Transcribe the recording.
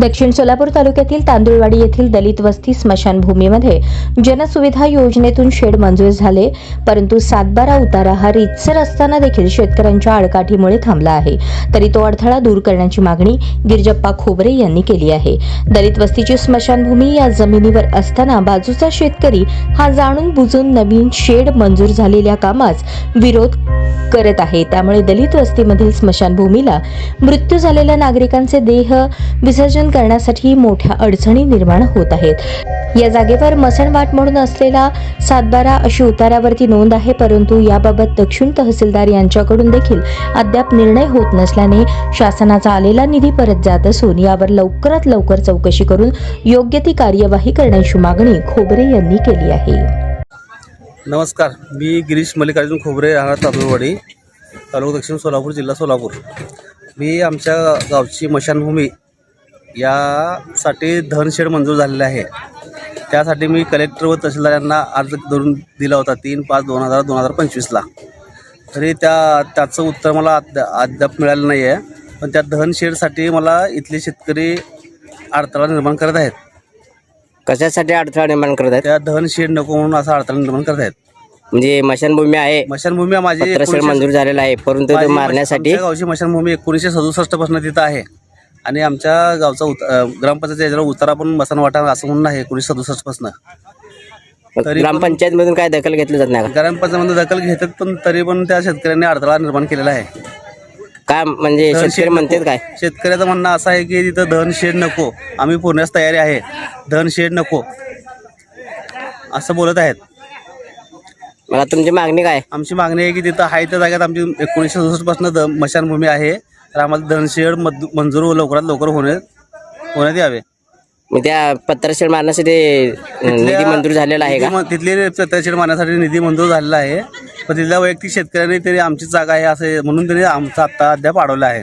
दक्षिण सोलापूर तालुक्यातील तांदुळवाडी येथील दलित वस्ती स्मशानभूमीमध्ये जनसुविधा योजनेतून शेड मंजूर झाले परंतु सातबारा उतारा हा रितसर असताना देखील शेतकऱ्यांच्या आडकाठीमुळे थांबला आहे. तरी तो अडथळा दूर करण्याची मागणी गिरजप्पा खोबरे यांनी केली आहे. दलित वस्तीची स्मशानभूमी या जमिनीवर असताना बाजूचा शेतकरी हा जाणून बुजून नवीन शेड मंजूर झालेल्या कामास विरोध करत आहे. त्यामुळे दलित वस्तीमधील स्मशानभूमीला मृत्यू झालेल्या नागरिकांचे देह विसर्जन करण्यासाठी मोठ्या अडचणी निर्माण होत आहेत. या जागेवर मसणवाट म्हणून असलेला सातबारा अशी उतारावरती नोंद आहे परंतु याबाबत दक्षिण तहसीलदार यांच्याकडून देखील अद्याप निर्णय होत नसल्याने शासनाचा आलेला निधी परत जात असून यावर लवकरात लवकर चौकशी करून योग्य ती कार्यवाही करण्याची मागणी खोबरे यांनी केली आहे. नमस्कार. मी गिरीश मल्लिकार्जुन खोबरे राहणार तांदूळवाडी तालुका दक्षिण सोलापूर जिल्हा सोलापूर. मी आमच्या गावची मशानभूमी यासाठी धनशेड मंजूर झालेले आहे. त्यासाठी मी कलेक्टर व तहसीलदार यांना अर्ज करून दिला होता तीन पाच दोन हजार दोन हजार पंचवीसला तरी त्या त्याचं उत्तर मला अद्या अद्याप मिळालं नाही आहे पण त्या धनशेडसाठी मला इथले शेतकरी अडथळा निर्माण करत आहेत. कशासाठी अडथळा निर्माण करत आहेत? त्या धनशेड नको म्हणून असा अडथळा निर्माण करत आहेत. म्हणजे मशानभूमी आहे. मशानभूमी माझी मंजूर झालेला आहे. परंतु मारण्यासाठी गावची मशानभूमी एकोणीसशे सदुसष्टपासून तिथं आहे. आणि आमच्या गावचा उत ग्रामपंचायत याच्यावर उतारा पण मसानवाटा असं म्हणून आहे एकोणीसशे सदुसष्टपासून तरी ग्रामपंचायत मधून काय दखल घेतली जात नाही का? ग्रामपंचायतमध्ये दखल घेतात पण तरी पण त्या शेतकऱ्यांनी अडथळा निर्माण केलेला आहे. काय म्हणजे शेतकरी म्हणतात. काय? शेतकऱ्याचं म्हणणं असं आहे की तिथं धनशेड नको आम्ही पुण्यास तयारी आहे धनशेड नको असं बोलत आहेत. मला तुमची मागणी काय? आमची मागणी आहे की तिथं आहे त्या जागेत आमची एकोणीसशे सदुसष्टपासून मशानभूमी आहे तर आम्हाला धनशेड मंजूर लवकरात लवकर होण्यात होण्यात यावे. मग त्या पत्रशेड मारण्यासाठी निधी मंजूर झालेला आहे का? तिथले प्रत्यक्षात मारण्यासाठी निधी मंजूर झालेला आहे. पण तिथल्या वैयक्तिक शेतकऱ्यांनी तरी आमची जागा आहे असं म्हणून त्यांनी आमचा आत्ता अद्याप अडवला आहे.